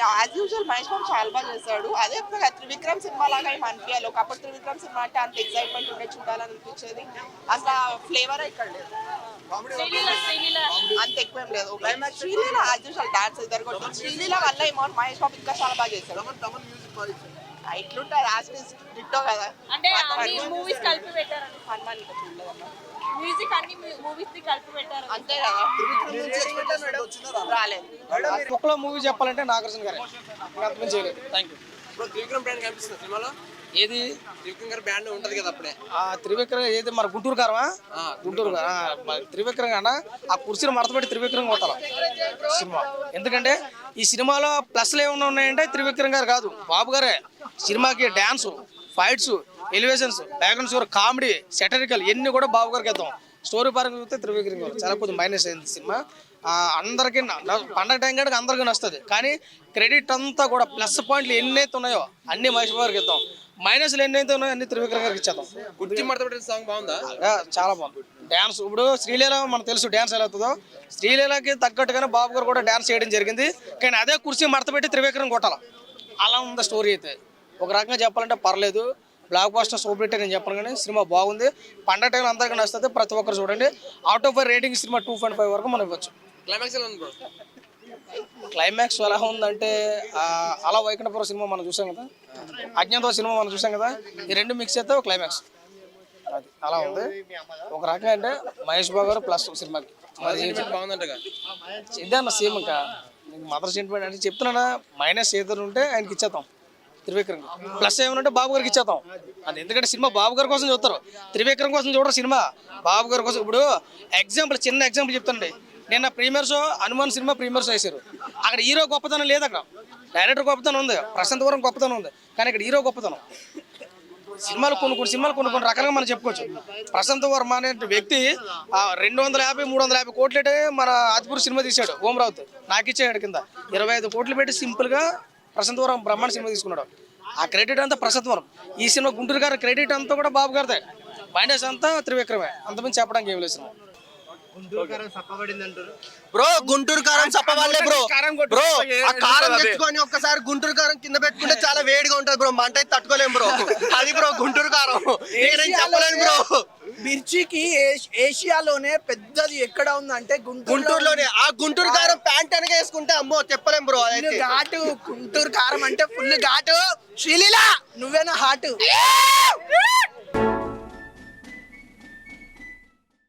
As usual Mahesh Babu చాలా బాగా చేశాడు. అదే త్రివిక్రమ్ సినిమా లాగా ఏం అనిపించాలి ఒకప్పుడు త్రివిక్రమ్ సినిమా అంటే అంత ఎక్సైట్మెంట్ ఉండే చూడాలని అనిపించేది అసలు ఫ్లేవర్ ఇక్కడ లేదు. అంత ఎక్కువ ఏం లేదు. శ్రీలీల యాజ్ యూజువల్ డాన్స్ ఇద్దరు కొట్టి శ్రీలీల వల్ల ఏమో మహేష్ బాబు ఇంకా చాలా బాగా చేశాడు. ఇట్లుంటారు యాజ్ డిట్టో కదా. అంటే మూవీస్ కలిపి పెట్టారు హనుమాన్ మ్యూజిక్ అన్ని మూవీస్ని కలిపి పెట్టారు అంతే కదా. రాలేదు. ఒక్కలో మూవీ చెప్పాలంటే నాగార్జున గారే. ఇంకా అంతమంది చేయలేదు. థ్యాంక్ యూ ఇప్పుడు త్రివిక్రమ్ బ్రాండ్ కనిపిస్తుంది సినిమాలో? ఏది? త్రివిక్రమ్ గారి బ్యాండ్ ఉంటది కదా అప్పుడే. ఆ త్రివిక్రమ్ ఏది? మన గుంటూరు కారమా ఆ, గుంటూరు త్రివిక్రమ్ అన్న ఆ కుర్చీని మడతపెట్టి త్రివిక్రమ్ కొట్టాలి? సినిమా. ఎందుకంటే ఈ సినిమాలో ప్లస్లు ఏమైనా ఉన్నాయంటే త్రివిక్రమ్ గారు కాదు. బాబు గారే. సినిమాకి dance fights elevations background score comedy satirical ఇవన్నీ కూడా బాబు గారికి ఇద్దాం స్టోరీ పరంగా చూస్తే త్రివిక్రమ్ గారు చాలా కొద్దిగా మైనస్ అయింది సినిమా. అందరికీ పండగ టైం కాడికి అందరికీ నచ్చుతుంది. కానీ క్రెడిట్ అంతా కూడా ప్లస్ పాయింట్లు ఎన్నైతే ఉన్నాయో అన్ని మహేష్ గారికి ఇద్దాం. మైనస్లు ఎన్నైతే ఉన్నాయో అన్ని త్రివిక్రమ్ గారికి ఇచ్చేద్దాం. కుర్చీ మడత పెట్టిన సాంగ్ బాగుందా? చాలా బాగుంది. డ్యాన్స్ ఇప్పుడు శ్రీలీల మనకు తెలుసు డ్యాన్స్ ఎలా అవుతుందో. శ్రీలీలకి తగ్గట్టుగానే బాబు గారు కూడా డ్యాన్స్ చేయడం జరిగింది. కానీ అదే కుర్చీ మడత పెట్టి త్రివేకరం కొట్టాల. అలా ఉంది స్టోరీ అయితే. ఒక రకంగా చెప్పాలంటే పర్లేదు. బ్లాక్ బాస్టర్ సూపర్ హిట్ అని నేను చెప్పను కానీ సినిమా బాగుంది. పండగ టైంలో అందరికీ నచ్చుతుంది. ప్రతి ఒక్కరు చూడండి. అవుట్ ఆఫ్ రేటింగ్ సినిమా టూ పాయింట్ ఫైవ్ వరకు మనం ఇవ్వచ్చు. క్లైమాక్స్ ఎలా ఉంది బ్రో క్లైమాక్స్ ఎలా ఉందంటే అలా వైకుంఠపురం సినిమా మనం చూసాం కదా. అజ్ఞాత సినిమా మనం చూసాం కదా. ఈ రెండు మిక్స్ అయితే ఒక క్లైమాక్స్ అది అలా ఉంది. ఒక రకంగా అంటే మహేష్ బాబు గారు ప్లస్ సినిమాకి. ఇదే అన్న సేమ్ ఇంకా. మదర్ సెంటిమెంట్ అంటే చెప్తున్నానా? మైనస్ ఏదైనా ఉంటే ఆయనకి ఇచ్చేద్దాం. త్రివిక్రమ్. ప్లస్ ఏమంటే బాబు గారికి ఇచ్చేద్దాం. అది ఎందుకంటే సినిమా బాబు గారి కోసం చూస్తారు. త్రివిక్రమ్ కోసం చూడరు సినిమా. బాబు గారి కోసం ఇప్పుడు ఎగ్జాంపుల్ చిన్న ఎగ్జాంపుల్ చెప్తానండి. నిన్న ప్రీమియర్ షో హనుమాన్ సినిమా ప్రీమియర్ షో వేశారు. అక్కడ హీరో గొప్పతనం లేదు అక్కడ. డైరెక్టర్ గొప్పతనం ఉంది. ప్రశాంత్ వరం గొప్పతనం ఉంది. కానీ ఇక్కడ హీరో గొప్పతనం. సినిమాలు కొన్ని కొన్ని సినిమాలు కొన్ని కొన్ని రకాలుగా మనం చెప్పుకోవచ్చు. ప్రశాంత్ వర్మ అనే వ్యక్తి రెండు వందల యాభై మూడు వందల యాభై కోట్లు మన ఆదిపూర్ సినిమా తీశాడు. రావు నాకు ఇచ్చాడు కింద. ఇరవై ఐదు కోట్లు పెట్టి సింపుల్గా ప్రశాంత్ వరం బ్రహ్మాండ సినిమా తీసుకున్నాడు. ఆ క్రెడిట్ అంతా ప్రశాంత్ వరం. ఈ సినిమా గుంటూరు గారి క్రెడిట్ అంతా కూడా బాబు గారిదే. మైనస్ అంతా త్రివిక్రమే. అంతమంది చెప్పడానికి ఏం లేదు సినిమా. బ్రో గుంటూరు కారం చెప్పవాలే బ్రో. బ్రో ఆ కారం తెచ్చుకొని ఒక్కసారి గుంటూరు కారం కింద పెట్టుకుంటే చాలా వేడిగా ఉంటది బ్రో. మంట అయితే తట్టుకోలేం బ్రో. అది బ్రో గుంటూరు కారం. నేను చెప్పలేను బ్రో. మిర్చికి ఏష్- ఏషియాలోనే పెద్దది ఎక్కడ ఉందంటే గుంటూరు గుంటూరులోనే. ఆ గుంటూరు కారం ప్యాంట్ వెనక వేసుకుంటే అమ్మో చెప్పలేం బ్రో. ఘాటు గుంటూరు కారం అంటే ఫుల్ ఘాటు. శ్రీలీల నువ్వేనా హాటు?